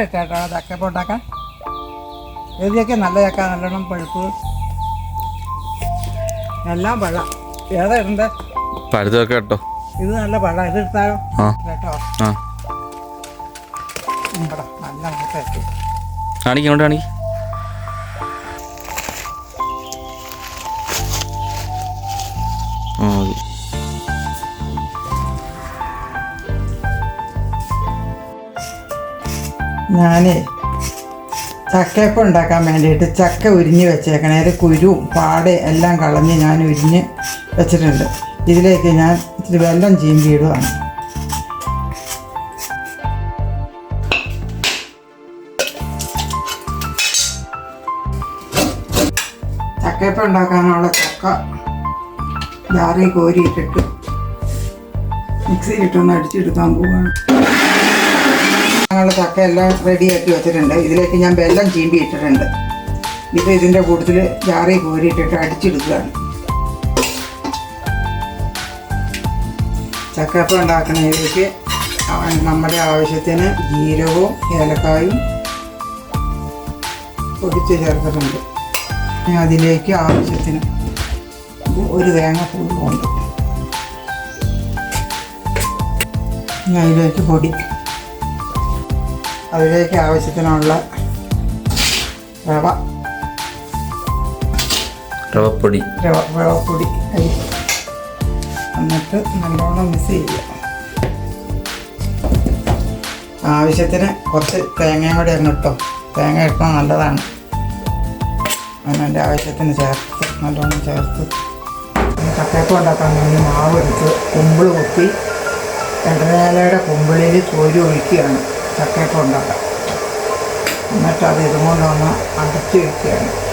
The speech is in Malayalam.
ചേട്ടാ ചക്കപ്പം ഉണ്ടാക്കാൻ എഴുതിയൊക്കെ നല്ല ചക്ക നല്ലോണം പഴുപ്പ്. എല്ലാം പഴ. ഏതാ ഇടണ്ടേ? പഴുത്തൊക്കെ കേട്ടോ ഇത് നല്ല പഴ. ഇത് എടുത്താലോ? കേട്ടോ? നല്ല കാണിക്ക് ആ മതി. ഞാനേ ചക്കയപ്പം ഉണ്ടാക്കാൻ വേണ്ടിയിട്ട് ചക്ക ഉരിഞ്ഞ് വെച്ചേക്കണേ. അതിൽ കുരുവും പാടെ എല്ലാം കളഞ്ഞ് ഞാൻ ഉരിഞ്ഞ് വെച്ചിട്ടുണ്ട്. ഇതിലേക്ക് ഞാൻ ഇച്ചിരി വെള്ളം ചീമ്പി ഇടുവാണ്. ചക്കയപ്പം ഉണ്ടാക്കാനുള്ള ചക്ക ജാറി കോരിയിട്ടിട്ട് മിക്സിയിലിട്ടൊന്ന് അടിച്ചെടുക്കാൻ പോവുകയാണ് ഞങ്ങൾ ചക്ക എല്ലാം റെഡിയാക്കി വെച്ചിട്ടുണ്ട്. ഇതിലേക്ക് ഞാൻ വെല്ലം ചീമ്പി ഇട്ടിട്ടുണ്ട്. ഇത് ഇതിന്റെ കൂട്ടത്തിൽ ജാറി കോരിയിട്ടിട്ട് അടിച്ചെടുക്കുകയാണ്. ചക്കപ്പം ഉണ്ടാക്കുന്നതിലേക്ക് നമ്മുടെ ആവശ്യത്തിന് ജീരകവും ഏലക്കായും പൊടിച്ച് ചേർത്തിട്ടുണ്ട്. അതിലേക്ക് ആവശ്യത്തിന് ഒരു തേങ്ങ പൂവുണ്ട് അതിലേക്ക് പൊടി. അതിലേക്ക് ആവശ്യത്തിനുള്ള റവ. റവപ്പൊടി. റവ റവപ്പൊടി. എന്നിട്ട് നല്ലോണം മിക്സ് ചെയ്യുക. ആവശ്യത്തിന് കുറച്ച് തേങ്ങയും കൂടി അങ്ങ് ഇട്ടോ. തേങ്ങ ഇട്ടാൽ നല്ലതാണ്. അതിനെന്റെ ആവശ്യത്തിന് ചേർത്ത് നല്ലോണം ചേർത്ത്. കട്ടയപ്പം ഉണ്ടാക്കാൻ വേണ്ടി മാവ് എടുത്ത് കുമ്പിൾ കുത്തി ഇടനേലയുടെ കുമ്പിളിൽ ചോരി ഒഴിക്കുകയാണ്. ചക്കയപ്പം ഉണ്ടാക്കാം. എന്നിട്ട് അത് ഇതുകൊണ്ടൊന്ന് അടച്ചു വയ്ക്കുകയാണ്